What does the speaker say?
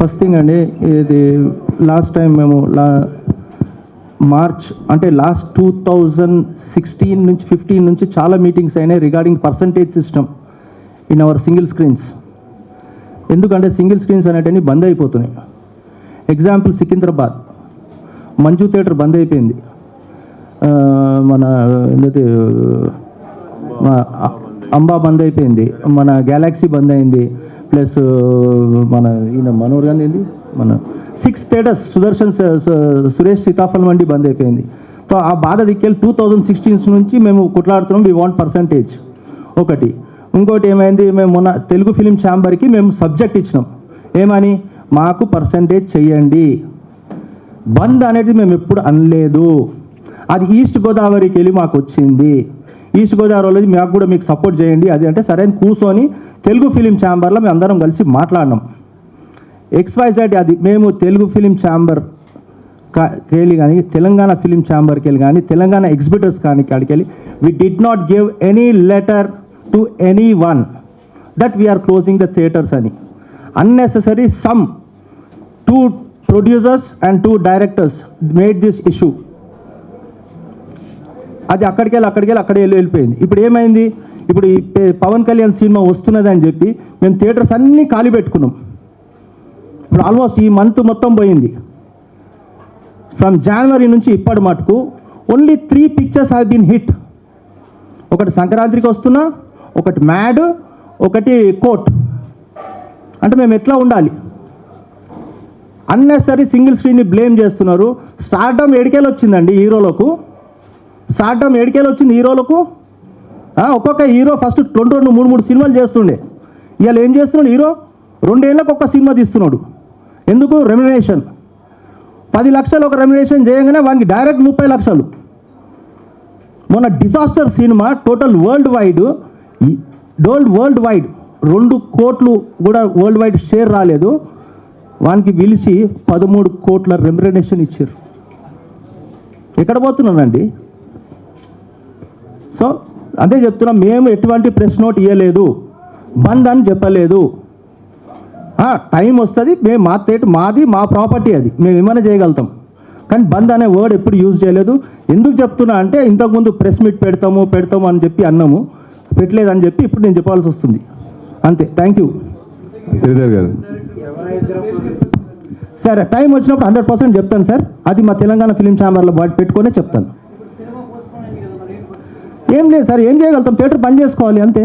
First thing అండి ఇది last time మేము లా మార్చ్ అంటే లాస్ట్ టూ థౌజండ్ సిక్స్టీన్ నుంచి ఫిఫ్టీన్ నుంచి చాలా మీటింగ్స్ అయినాయి regarding percentage system in our single screens. ఎందుకంటే సింగిల్ స్క్రీన్స్ అనేటివి బంద్ అయిపోతున్నాయి. ఎగ్జాంపుల్ సికింద్రాబాద్. మంజు థియేటర్ బంద్ అయిపోయింది. మన ఏంటంటే అంబా బంద్ అయిపోయింది. మన గ్యాలాక్సీ బంద్ అయింది. ప్లస్ మన ఈయన మనోహర్ గాంధీ ఏంది? మన సిక్స్ స్టేటస్ సుదర్శన్ సురేష్ సీతాఫల్ వంటి బంద్ అయిపోయింది. సో ఆ బాధ దిక్కెళ్ళి టూ థౌజండ్ సిక్స్టీన్స్ నుంచి మేము కొట్లాడుతున్నాం వి వాంట్ పర్సంటేజ్ ఒకటి. ఇంకోటి ఏమైంది మేము మొన్న తెలుగు ఫిలిం ఛాంబర్కి మేము సబ్జెక్ట్ ఇచ్చినాం. ఏమని? మాకు పర్సంటేజ్ చెయ్యండి. బంద్ అనేది మేము ఎప్పుడు అనలేదు. అది ఈస్ట్ గోదావరికి వెళ్ళి మాకు వచ్చింది. ఈస్ట్ గోదావరి వాళ్ళు మాకు కూడా మీకు సపోర్ట్ చేయండి. అది అంటే సరే అని కూర్చొని తెలుగు ఫిలిం ఛాంబర్లో మేము అందరం కలిసి మాట్లాడినాం. ఎక్స్వైజెడ్ అది మేము తెలుగు ఫిలిం ఛాంబర్ వెళ్ళి కానీ తెలంగాణ ఫిలిం ఛాంబర్కి వెళ్ళి కానీ తెలంగాణ ఎగ్జిబిటర్స్ కానీ కాడికి వెళ్ళి we did not give any letter to any one that we're closing the theatres అని. Unnecessary some two producers and two directors made this issue అది అక్కడికి వెళ్ళి అక్కడికి వెళ్ళి అక్కడ వెళ్ళి వెళ్ళిపోయింది. ఇప్పుడు ఏమైంది? ఇప్పుడు ఈ పవన్ కళ్యాణ్ సినిమా వస్తున్నది అని చెప్పి మేము థియేటర్స్ అన్నీ ఖాళీ పెట్టుకున్నాం. ఇప్పుడు ఆల్మోస్ట్ ఈ మంత్ మొత్తం పోయింది. ఫ్రమ్ జనవరి నుంచి ఇప్పటి మటుకు only three pictures have been hit ఒకటి సంక్రాంతికి వస్తున్నా ఒకటి మ్యాడ్ ఒకటి కోట్. అంటే మేము ఎట్లా ఉండాలి? అన్నెసరీ సింగిల్ స్క్రీన్ని బ్లేమ్ చేస్తున్నారు. స్టార్టమ్ ఏడికేలు వచ్చిందండి హీరోలకు. సాటం ఏడికేలు వచ్చింది హీరోలకు? ఒక్కొక్క హీరో ఫస్ట్ రెండు రెండు మూడు మూడు సినిమాలు చేస్తుండే. ఇవాళ ఏం చేస్తున్నాడు హీరో? రెండేళ్ళకు ఒక్క సినిమా తీస్తున్నాడు. ఎందుకు? రెమ్యునేషన్ పది లక్షలు ఒక రెమ్యునేషన్ చేయగానే వానికి డైరెక్ట్ ముప్పై లక్షలు. మొన్న disaster cinema total world wide డోల్డ్ వరల్డ్ వైడ్ రెండు కోట్లు కూడా వరల్డ్ వైడ్ షేర్ రాలేదు. వానికి పిలిచి పదమూడు కోట్ల రెమ్యునేషన్ ఇచ్చారు. ఎక్కడ పోతున్నానండి సో అదే చెప్తున్నాం మేము ఎటువంటి ప్రెస్ నోట్ ఇవ్వలేదు బంద్ అని చెప్పలేదు టైం వస్తుంది మేము మా తేట మాది మా ప్రాపర్టీ అది మేము ఏమైనా చేయగలుగుతాం. కానీ బంద్ అనే వర్డ్ ఎప్పుడు యూజ్ చేయలేదు. ఎందుకు చెప్తున్నా అంటే ఇంతకుముందు ప్రెస్ మీట్ పెడతాము పెడతాము అని చెప్పి అన్నాము. పెట్టలేదని చెప్పి ఇప్పుడు నేను చెప్పాల్సి వస్తుంది. అంతే. Thank you. శ్రీధర్ గారు. సరే టైం వచ్చినప్పుడు హండ్రెడ్ పర్సెంట్ చెప్తాను సార్. అది మా తెలంగాణ ఫిలిం ఛాంబర్లో బాటి పెట్టుకొనే చెప్తాను. ఏం లేదు సార్ ఏం చేయగలుగుతాం? థియేటర్ పని చేసుకోవాలి అంతే.